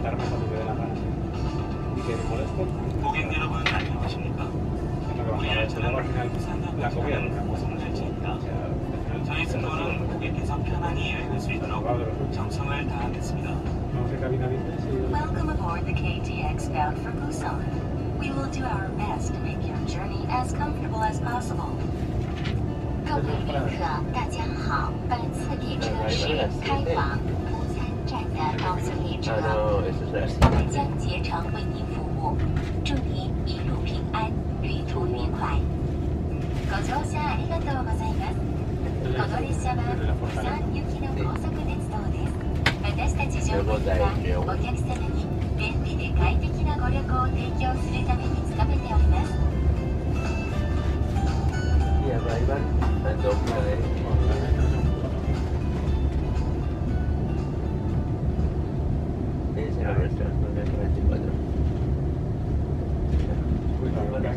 levantarme cuando me dé la gana. Y que por esto, 고객 여러분 안녕하십니까? es lo que 우리 bajaba. Luego al final 부산역 la comida 도착하는 nunca pues, 고승열차입니다. o sea, al 저희 final, 승무원은 고객께서 편안히 여행할 수 있도록 정성을 다하겠습니다. Vamos en cabina business y Welcome aboard the KTX bound for Busan. We will do our best to make your journey as comfortable as possible. 各位旅客，大家好，本次列车是开往釜山站 的高速列车， Ah, no, eso es la 我们将竭诚为您服务，祝您一路平安，旅途愉快。ご乗車ありがとうございます。この列車は釜山行きの高速鉄道です。私たち乗務員はお客様に便利で快適なご旅行を提供するために努めております。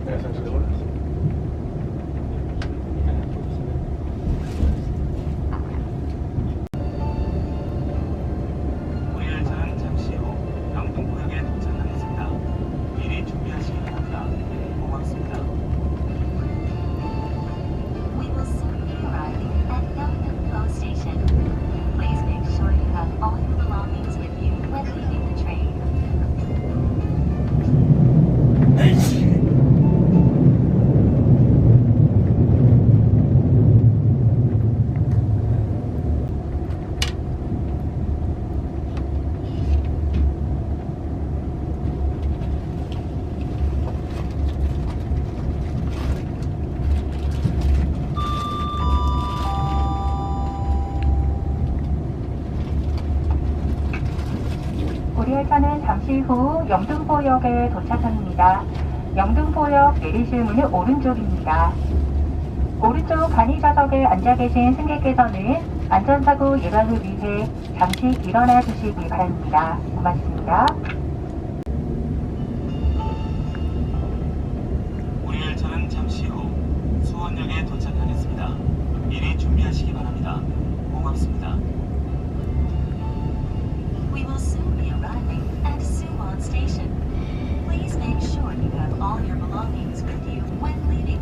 Yes. 우리 열차는 잠시 후 영등포역에 도착합니다. 영등포역 내리실 문은 오른쪽입니다. 오른쪽 간이 좌석에 앉아 계신 승객께서는 안전사고 예방을 위해 잠시 일어나 주시기 바랍니다. 고맙습니다. 우리 열차는 잠시 후 수원역에 도착하겠습니다. 미리 준비하시기 바랍니다. 고맙습니다. Station. Please make sure you have all your belongings with you when leaving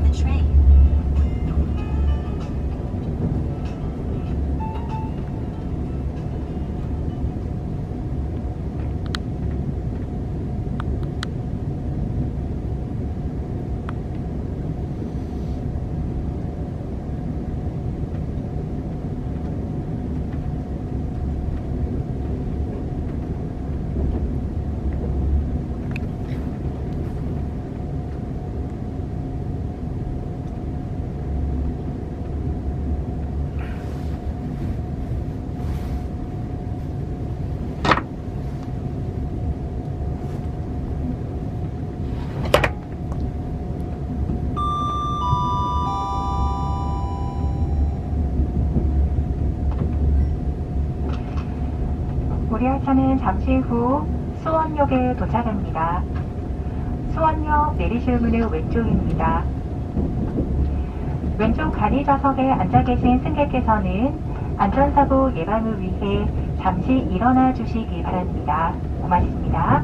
열차는 잠시 후 수원역에 도착합니다. 수원역 내리실 문은 왼쪽입니다. 왼쪽 간이 좌석에 앉아 계신 승객께서는 안전사고 예방을 위해 잠시 일어나 주시기 바랍니다. 고맙습니다.